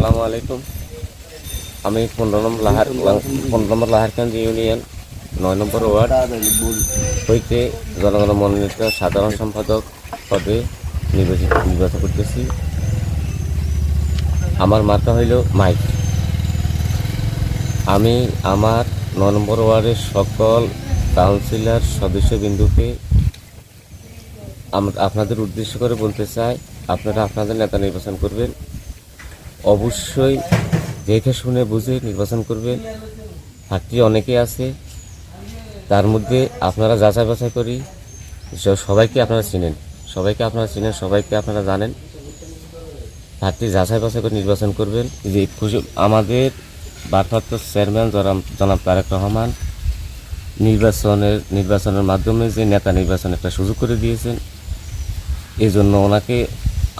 আসসালামু আলাইকুম। আমি পনেরো নম্বর লাহার পনেরো নম্বর লাহারকান্দি ইউনিয়ন, নয় নম্বর ওয়ার্ড। হইতে জনগণ মনোনীত সাধারণ সম্পাদক পদে নির্বাচিত নির্বাচন করতেছি। আমার মার্কা হইল মাইক। আমি আমার নয় নম্বর ওয়ার্ডের সকল কাউন্সিলর সদস্যবিন্দুকে আপনাদের উদ্দেশ্য করে বলতে চাই, আপনারা আপনাদের নেতা নির্বাচন করবেন। অবশ্যই দেখে শুনে বুঝে নির্বাচন করবেন ঘাটতি অনেকে আছে। তার মধ্যে আপনারা যাচাই বাছাই করি। সবাইকে আপনারা চিনেন। সবাইকে আপনারা চিনেন, সবাইকে আপনারা জানেন। ঘাটতি যাচাই বাছাই করে নির্বাচন করবেন। যে খুশি আমাদের ভারপ্রাপ্ত চেয়ারম্যান জনাব তারেক রহমান নির্বাচনের নির্বাচনের মাধ্যমে যে নেতা নির্বাচন একটা সুযোগ করে দিয়েছেন এই জন্য ওনাকে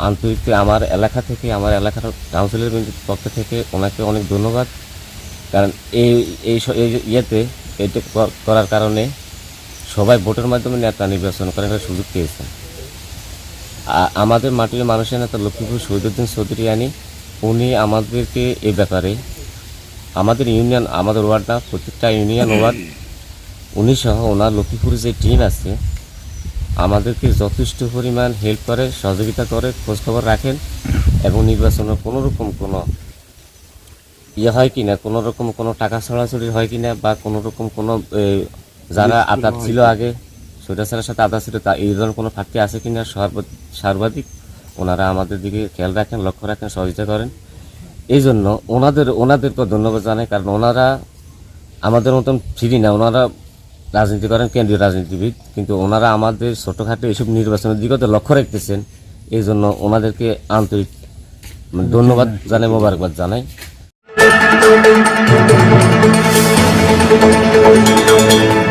আন্তরিক আমার এলাকা থেকে, আমার এলাকার কাউন্সিলের পক্ষ থেকে ওনাকে অনেক ধন্যবাদ। কারণ এই এই ইয়েতে এটা করার কারণে সবাই ভোটের মাধ্যমে নেতা নির্বাচন করার সুযোগ পেয়েছেন। আ- আমাদের মাটির মানুষের নেতা লক্ষ্মীপুর শহীদুদ্দিন চৌধুরী আনি, উনি আমাদেরকে এ ব্যাপারে আমাদের ইউনিয়ন, আমাদের ওয়ার্ড না প্রত্যেকটা ইউনিয়ন ওয়ার্ড, উনি সহ ওনার লক্ষ্মীপুর যে টিম আছে আমাদেরকে যথেষ্ট পরিমাণ হেল্প করে সহযোগিতা করে খোঁজখবর রাখেন এবং নির্বাচনের কোনো রকম কোনো ইয়ে হয় কিনা কোনো রকম কোনো টাকা ছড়াছড়ি হয় কিনা বা কোনো রকম কোনো যারা আতাত ছিল আগে সৈরাচারের সাথে আতাত ছিল তা এই ধরনের কোনো ফাঁকটি আছে কিনা? সর্ব- সর্বাধিক ওনারা আমাদের দিকে খেয়াল রাখেন লক্ষ্য রাখেন সহযোগিতা করেন। এই জন্য ওনাদের ওনাদেরকে ধন্যবাদ জানাই কারণ ওনারা আমাদের মতন ফ্রি না। ওনারা রাজনীতি করেন কেন্দ্রীয় রাজনীতিবিদ, কিন্তু ওনারা আমাদের ছোটোখাটো এইসব নির্বাচনের দিকে তো লক্ষ্য রাখতেছেন এই জন্য ওনাদেরকে আন্তরিক মানে ধন্যবাদ জানাই, মোবারকবাদ জানাই Thank you.